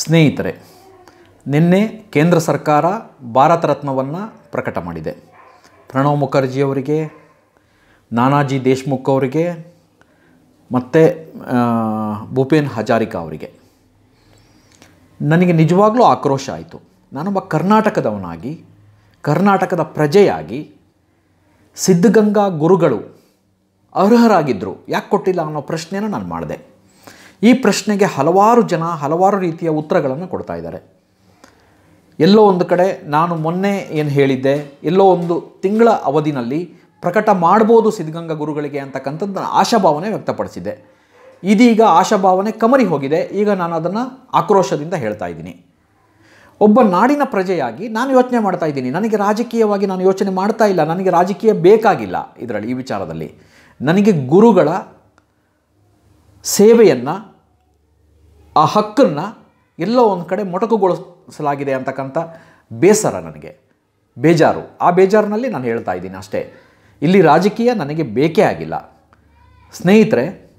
ಸ್ನೇಹಿತರೆ, ನಿನ್ನೆ ಕೇಂದ್ರ ಸರ್ಕಾರ ಭಾರತ ರತ್ನವನ್ನು ಪ್ರಕಟ ಮಾಡಿದೆ. ಪ್ರಣವ್ ಮುಖರ್ಜಿಯವರಿಗೆ ನಾನಾಜಿ ದೇಶ್ಮುಖ್ ಅವರಿಗೆ, ಮತ್ತು ಭೂಪೇನ್ ಹಜಾರಿಕಾ ಅವರಿಗೆ. ನನಗೆ ನಿಜವಾಗ್ಲೂ ಆಕ್ರೋಶ ಆಯಿತು. ನಾನೊಬ್ಬ ಕರ್ನಾಟಕದವನಾಗಿ, ಕರ್ನಾಟಕದ ಪ್ರಜೆಯಾಗಿ, ಸಿದ್ಧಗಂಗಾ ಗುರುಗಳು ಅರ್ಹರಾಗಿದ್ದರು ಯಾಕೆ ಕೊಟ್ಟಿಲ್ಲ ಅನ್ನೋ ಪ್ರಶ್ನೆಯನ್ನು ನಾನು ಮಾಡಿದೆ. ಈ ಪ್ರಶ್ನೆಗೆ ಹಲವಾರು ಜನ ಹಲವಾರು ರೀತಿಯ ಉತ್ತರಗಳನ್ನು ಕೊಡ್ತಾ ಇದ್ದಾರೆ. ಎಲ್ಲೋ ಒಂದು ಕಡೆ ನಾನು ಮೊನ್ನೆ ಏನು ಹೇಳಿದ್ದೆ, ಎಲ್ಲೋ ಒಂದು ತಿಂಗಳ ಅವಧಿನಲ್ಲಿ ಪ್ರಕಟ ಮಾಡ್ಬೋದು ಸಿದ್ಧಗಂಗಾ ಗುರುಗಳಿಗೆ ಅಂತಕ್ಕಂಥದ್ದು ಆಶಾಭಾವನೆ ವ್ಯಕ್ತಪಡಿಸಿದ್ದೆ ಇದೀಗ ಆಶಾಭಾವನೆ ಕಮರಿ ಹೋಗಿದೆ, ಈಗ ನಾನು ಅದನ್ನು ಆಕ್ರೋಶದಿಂದ ಹೇಳ್ತಾ ಇದ್ದೀನಿ. ಒಬ್ಬ ನಾಡಿನ ಪ್ರಜೆಯಾಗಿ ನಾನು ಯೋಚನೆ ಮಾಡ್ತಾ ಇದ್ದೀನಿ. ನನಗೆ ರಾಜಕೀಯವಾಗಿ ನಾನು ಯೋಚನೆ ಮಾಡ್ತಾ ಇಲ್ಲ, ನನಗೆ ರಾಜಕೀಯ ಬೇಕಾಗಿಲ್ಲ ಇದರಲ್ಲಿ ಈ ವಿಚಾರದಲ್ಲಿ. ನನಗೆ ಗುರುಗಳ ಸೇವೆಯನ್ನು ಆ ಹಕ್ಕನ್ನು ಎಲ್ಲೋ ಒಂದು ಕಡೆ ಮೊಟಕುಗೊಳಿಸಲಾಗಿದೆ ಅಂತಕ್ಕಂಥ ಬೇಸರ ನನಗೆ. ಬೇಜಾರು. ಆ ಬೇಜಾರಿನಲ್ಲಿ ನಾನು ಹೇಳ್ತಾ ಇದ್ದೀನಿ ಅಷ್ಟೇ. ಇಲ್ಲಿ ರಾಜಕೀಯ ನನಗೆ ಬೇಕೇ ಆಗಿಲ್ಲ. ಸ್ನೇಹಿತರೆ,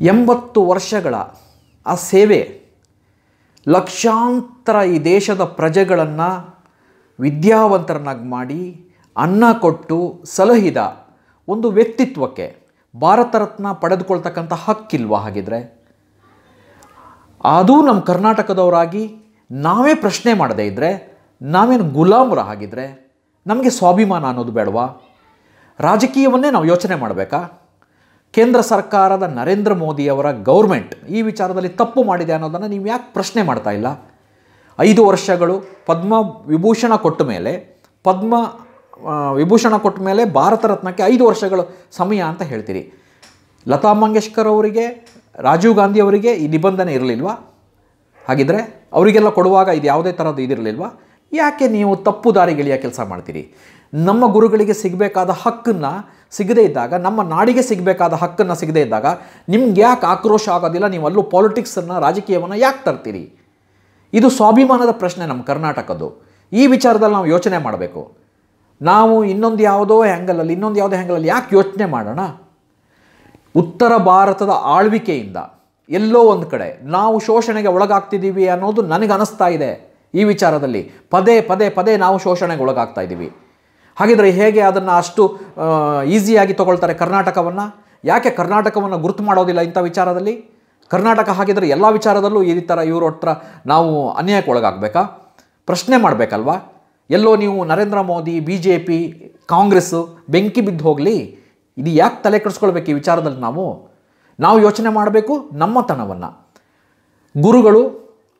ಎಂಬತ್ತು ವರ್ಷಗಳ ಆ ಸೇವೆ ಲಕ್ಷಾಂತರ ಈ ದೇಶದ ಪ್ರಜೆಗಳನ್ನು ವಿದ್ಯಾವಂತರನ್ನಾಗಿ ಮಾಡಿ ಅನ್ನ ಕೊಟ್ಟು ಸಲಹಿದ ಒಂದು ವ್ಯಕ್ತಿತ್ವಕ್ಕೆ ಭಾರತ ರತ್ನ ಪಡೆದುಕೊಳ್ತಕ್ಕಂಥ ಹಕ್ಕಿಲ್ವಾ ಹಾಗಿದ್ರೆ? ಅದೂ ನಮ್ಮ ಕರ್ನಾಟಕದವರಾಗಿ ನಾವೇ ಪ್ರಶ್ನೆ ಮಾಡದೇ ಇದ್ದರೆ ನಾವೇನು ಗುಲಾಮರ ಆಗಿದ್ದರೆ ನಮಗೆ ಸ್ವಾಭಿಮಾನ ಅನ್ನೋದು ಬೇಡವಾ? ರಾಜಕೀಯವನ್ನೇ ನಾವು ಯೋಚನೆ ಮಾಡಬೇಕಾ? ಕೇಂದ್ರ ಸರ್ಕಾರದ ನರೇಂದ್ರ ಮೋದಿಯವರ ಗೌರ್ಮೆಂಟ್ ಈ ವಿಚಾರದಲ್ಲಿ ತಪ್ಪು ಮಾಡಿದೆ ಅನ್ನೋದನ್ನು ನೀವು ಯಾಕೆ ಪ್ರಶ್ನೆ ಮಾಡ್ತಾ ಇಲ್ಲ? ಐದು ವರ್ಷಗಳು ಪದ್ಮ ವಿಭೂಷಣ ಕೊಟ್ಟ ಮೇಲೆ, ಪದ್ಮ ವಿಭೂಷಣ ಕೊಟ್ಟ ಮೇಲೆ ಭಾರತ ರತ್ನಕ್ಕೆ ಐದು ವರ್ಷಗಳು ಸಮಯ ಅಂತ ಹೇಳ್ತೀರಿ. ಲತಾ ಮಂಗೇಶ್ಕರ್ ಅವರಿಗೆ ರಾಜೀವ್ ಗಾಂಧಿ ಅವರಿಗೆ ಈ ನಿಬಂಧನೆ ಇರಲಿಲ್ವಾ? ಹಾಗಿದ್ರೆ ಅವರಿಗೆಲ್ಲ ಕೊಡುವಾಗ ಇದು ಯಾವುದೇ ಥರದ್ದು ಇದಿರಲಿಲ್ವಾ? ಯಾಕೆ ನೀವು ತಪ್ಪು ದಾರಿಗೆಳೆಯ ಕೆಲಸ ಮಾಡ್ತೀರಿ? ನಮ್ಮ ಗುರುಗಳಿಗೆ ಸಿಗಬೇಕಾದ ಹಕ್ಕನ್ನು ಸಿಗದೇ ಇದ್ದಾಗ, ನಮ್ಮ ನಾಡಿಗೆ ಸಿಗಬೇಕಾದ ಹಕ್ಕನ್ನು ಸಿಗದೇ ಇದ್ದಾಗ ನಿಮ್ಗೆ ಯಾಕೆ ಆಕ್ರೋಶ ಆಗೋದಿಲ್ಲ? ನೀವು ಅಲ್ಲೂ ಪಾಲಿಟಿಕ್ಸನ್ನು ರಾಜಕೀಯವನ್ನು ಯಾಕೆ ತರ್ತೀರಿ? ಇದು ಸ್ವಾಭಿಮಾನದ ಪ್ರಶ್ನೆ ನಮ್ಮ ಕರ್ನಾಟಕದ್ದು. ಈ ವಿಚಾರದಲ್ಲಿ ನಾವು ಯೋಚನೆ ಮಾಡಬೇಕು. ನಾವು ಇನ್ನೊಂದು ಯಾವುದೋ ಹ್ಯಾಂಗಲಲ್ಲಿ ಇನ್ನೊಂದು ಯಾವುದೋ ಹ್ಯಾಂಗಲಲ್ಲಿ ಯಾಕೆ ಯೋಚನೆ ಮಾಡೋಣ? ಉತ್ತರ ಭಾರತದ ಆಳ್ವಿಕೆಯಿಂದ ಎಲ್ಲೋ ಒಂದು ಕಡೆ ನಾವು ಶೋಷಣೆಗೆ ಒಳಗಾಗ್ತಿದ್ದೀವಿ ಅನ್ನೋದು ನನಗೆ ಅನಿಸ್ತಾ ಇದೆ ಈ ವಿಚಾರದಲ್ಲಿ. ಪದೇ ಪದೇ ಪದೇ ನಾವು ಶೋಷಣೆಗೆ ಒಳಗಾಗ್ತಾ ಇದ್ದೀವಿ. ಹಾಗಿದ್ರೆ ಹೇಗೆ ಅದನ್ನು ಅಷ್ಟು ಈಸಿಯಾಗಿ ತಗೊಳ್ತಾರೆ ಕರ್ನಾಟಕವನ್ನು? ಯಾಕೆ ಕರ್ನಾಟಕವನ್ನು ಗುರುತು ಮಾಡೋದಿಲ್ಲ ಇಂಥ ವಿಚಾರದಲ್ಲಿ? ಕರ್ನಾಟಕ ಹಾಗಿದ್ರೆ ಎಲ್ಲ ವಿಚಾರದಲ್ಲೂ ಈ ಥರ ಇವ್ರ ಹತ್ರ ನಾವು ಅನ್ಯಾಯಕ್ಕೆ ಒಳಗಾಗಬೇಕಾ? ಪ್ರಶ್ನೆ ಮಾಡಬೇಕಲ್ವಾ? ಎಲ್ಲೋ ನೀವು Narendra Modi B J P Congress ಬೆಂಕಿ ಬಿದ್ದು ಹೋಗಲಿ. ಇದು ಯಾಕೆ ತಲೆ ಕೆಡಿಸ್ಕೊಳ್ಬೇಕು ಈ ವಿಚಾರದಲ್ಲಿ ನಾವು? ನಾವು ಯೋಚನೆ ಮಾಡಬೇಕು ನಮ್ಮತನವನ್ನು. ಗುರುಗಳು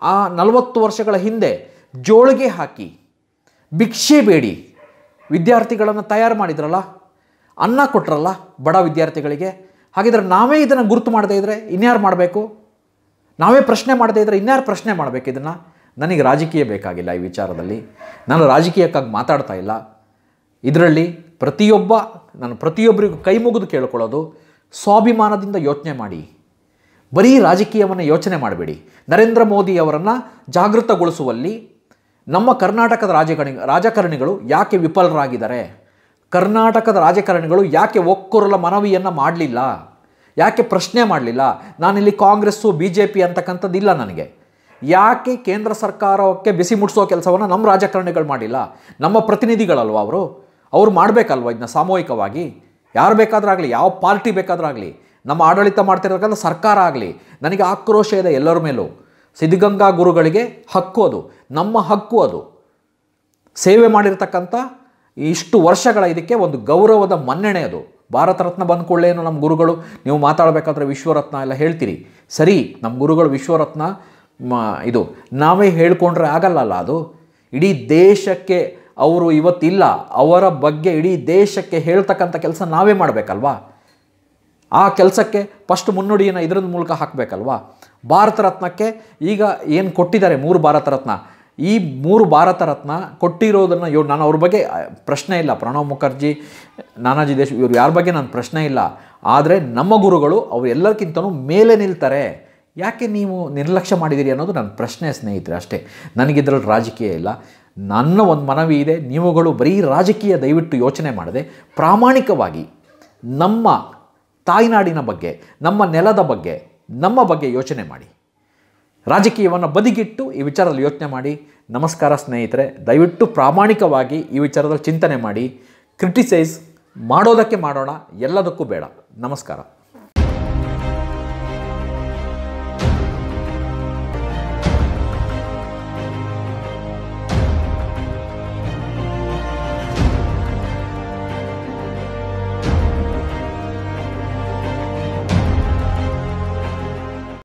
ಆ ನಲವತ್ತು ವರ್ಷಗಳ ಹಿಂದೆ ಜೋಳಿಗೆ ಹಾಕಿ, ಭಿಕ್ಷೆ ಬೇಡಿ ವಿದ್ಯಾರ್ಥಿಗಳನ್ನು ತಯಾರು ಮಾಡಿದ್ರಲ್ಲ, ಅನ್ನ ಕೊಟ್ರಲ್ಲ ಬಡ ವಿದ್ಯಾರ್ಥಿಗಳಿಗೆ. ಹಾಗಿದ್ರೆ ನಾವೇ ಇದನ್ನು ಗುರುತು ಮಾಡದೇ ಇದ್ದರೆ ಇನ್ಯಾರು ಮಾಡಬೇಕು? ನಾವೇ ಪ್ರಶ್ನೆ ಮಾಡದೇ ಇದ್ದರೆ ಇನ್ಯಾರು ಪ್ರಶ್ನೆ ಮಾಡಬೇಕು ಇದನ್ನು? ನನಗೆ ರಾಜಕೀಯ ಬೇಕಾಗಿಲ್ಲ ಈ ವಿಚಾರದಲ್ಲಿ. ನಾನು ರಾಜಕೀಯಕ್ಕಾಗಿ ಮಾತಾಡ್ತಾ ಇಲ್ಲ. ಇದರಲ್ಲಿ ಪ್ರತಿಯೊಬ್ಬ, ನಾನು ಪ್ರತಿಯೊಬ್ಬರಿಗೂ ಕೈ ಮುಗಿದು ಕೇಳ್ಕೊಳ್ಳೋದು, ಸ್ವಾಭಿಮಾನದಿಂದ ಯೋಚನೆ ಮಾಡಿ. ಬರೀ ರಾಜಕೀಯವನ್ನು ಯೋಚನೆ ಮಾಡಬೇಡಿ. ನರೇಂದ್ರ ಮೋದಿ ಅವರನ್ನು ಜಾಗೃತಗೊಳಿಸುವಲ್ಲಿ ನಮ್ಮ ಕರ್ನಾಟಕದ ರಾಜಕಾರಣಿ, ರಾಜಕಾರಣಿಗಳು ಯಾಕೆ ವಿಫಲರಾಗಿದ್ದಾರೆ? ಕರ್ನಾಟಕದ ರಾಜಕಾರಣಿಗಳು ಯಾಕೆ ಒಕ್ಕೂರಲ ಮನವಿಯನ್ನು ಮಾಡಲಿಲ್ಲ? ಯಾಕೆ ಪ್ರಶ್ನೆ ಮಾಡಲಿಲ್ಲ? ನಾನಿಲ್ಲಿ ಕಾಂಗ್ರೆಸ್ಸು ಬಿ ಜೆ ಪಿ ಅಂತಕ್ಕಂಥದ್ದು ಇಲ್ಲ ನನಗೆ. ಯಾಕೆ ಕೇಂದ್ರ ಸರ್ಕಾರಕ್ಕೆ ಬಿಸಿ ಮುಟ್ಟಿಸೋ ಕೆಲಸವನ್ನು ನಮ್ಮ ರಾಜಕಾರಣಿಗಳು ಮಾಡಿಲ್ಲ? ನಮ್ಮ ಪ್ರತಿನಿಧಿಗಳಲ್ವ ಅವರು? ಅವ್ರು ಮಾಡಬೇಕಲ್ವ ಇದನ್ನ ಸಾಮೂಹಿಕವಾಗಿ? ಯಾರು ಬೇಕಾದ್ರಾಗಲಿ ಯಾವ ಪಾರ್ಟಿ ಬೇಕಾದ್ರಾಗಲಿ ನಮ್ಮ ಆಡಳಿತ ಮಾಡ್ತಿರಬೇಕಂದ್ರೆ ಸರ್ಕಾರ ಆಗಲಿ, ನನಗೆ ಆಕ್ರೋಶ ಇದೆ ಎಲ್ಲರ ಮೇಲೂ. ಸಿದ್ಧಗಂಗಾ ಗುರುಗಳಿಗೆ ಹಕ್ಕು ಅದು, ನಮ್ಮ ಹಕ್ಕು ಅದು. ಸೇವೆ ಮಾಡಿರ್ತಕ್ಕಂಥ ಇಷ್ಟು ವರ್ಷಗಳ ಇದಕ್ಕೆ ಒಂದು ಗೌರವದ ಮನ್ನಣೆ ಅದು. ಭಾರತ ರತ್ನ ಬಂದ ಕೂಡಲೇ ಏನು ನಮ್ಮ ಗುರುಗಳು? ನೀವು ಮಾತಾಡಬೇಕಾದ್ರೆ ವಿಶ್ವರತ್ನ ಎಲ್ಲ ಹೇಳ್ತೀರಿ. ಸರಿ, ನಮ್ಮ ಗುರುಗಳು ವಿಶ್ವರತ್ನ ಇದು ನಾವೇ ಹೇಳ್ಕೊಂಡ್ರೆ ಆಗಲ್ಲಲ್ಲ ಅದು? ಇಡೀ ದೇಶಕ್ಕೆ ಅವರು ಇವತ್ತಿಲ್ಲ, ಅವರ ಬಗ್ಗೆ ಇಡೀ ದೇಶಕ್ಕೆ ಹೇಳ್ತಕ್ಕಂಥ ಕೆಲಸ ನಾವೇ ಮಾಡಬೇಕಲ್ವಾ? ಆ ಕೆಲಸಕ್ಕೆ ಫಸ್ಟ್ ಮುನ್ನುಡಿಯನ್ನು ಇದರ ಮೂಲಕ ಹಾಕಬೇಕಲ್ವಾ? ಭಾರತ ರತ್ನಕ್ಕೆ ಈಗ ಏನು ಕೊಟ್ಟಿದ್ದಾರೆ ಮೂರು ಭಾರತ ರತ್ನ? ಈ ಮೂರು ಭಾರತ ರತ್ನ ಕೊಟ್ಟಿರೋದನ್ನು ಇವ್ರು ನಾನು ಅವ್ರ ಬಗ್ಗೆ ಪ್ರಶ್ನೆ ಇಲ್ಲ. ಪ್ರಣವ್ ಮುಖರ್ಜಿ, ನಾನಾಜಿ ದೇಶ್ ಇವರು ಯಾರ ಬಗ್ಗೆ ನಾನು ಪ್ರಶ್ನೆ ಇಲ್ಲ. ಆದರೆ ನಮ್ಮ ಗುರುಗಳು ಅವರು ಎಲ್ಲರಿಗಿಂತನೂ ಮೇಲೆ ನಿಲ್ತಾರೆ. ಯಾಕೆ ನೀವು ನಿರ್ಲಕ್ಷ್ಯ ಮಾಡಿದ್ದೀರಿ ಅನ್ನೋದು ನನ್ನ ಪ್ರಶ್ನೆ ಸ್ನೇಹಿತರೆ ಅಷ್ಟೇ. ನನಗಿದ್ರಲ್ಲಿ ರಾಜಕೀಯ ಇಲ್ಲ. ನನ್ನ ಒಂದು ಮನವಿ ಇದೆ, ನೀವುಗಳು ಬರೀ ರಾಜಕೀಯ ದಯವಿಟ್ಟು ಯೋಚನೆ ಮಾಡದೆ ಪ್ರಾಮಾಣಿಕವಾಗಿ ನಮ್ಮ ತಾಯ್ನಾಡಿನ ಬಗ್ಗೆ, ನಮ್ಮ ನೆಲದ ಬಗ್ಗೆ, ನಮ್ಮ ಬಗ್ಗೆ ಯೋಚನೆ ಮಾಡಿ. ರಾಜಕೀಯವನ್ನು ಬದಿಗಿಟ್ಟು ಈ ವಿಚಾರದಲ್ಲಿ ಯೋಚನೆ ಮಾಡಿ. ನಮಸ್ಕಾರ ಸ್ನೇಹಿತರೆ, ದಯವಿಟ್ಟು ಪ್ರಾಮಾಣಿಕವಾಗಿ ಈ ವಿಚಾರದಲ್ಲಿ ಚಿಂತನೆ ಮಾಡಿ. ಕ್ರಿಟಿಸೈಸ್ ಮಾಡೋದಕ್ಕೆ ಮಾಡೋಣ, ಎಲ್ಲದಕ್ಕೂ ಬೇಡ. ನಮಸ್ಕಾರ.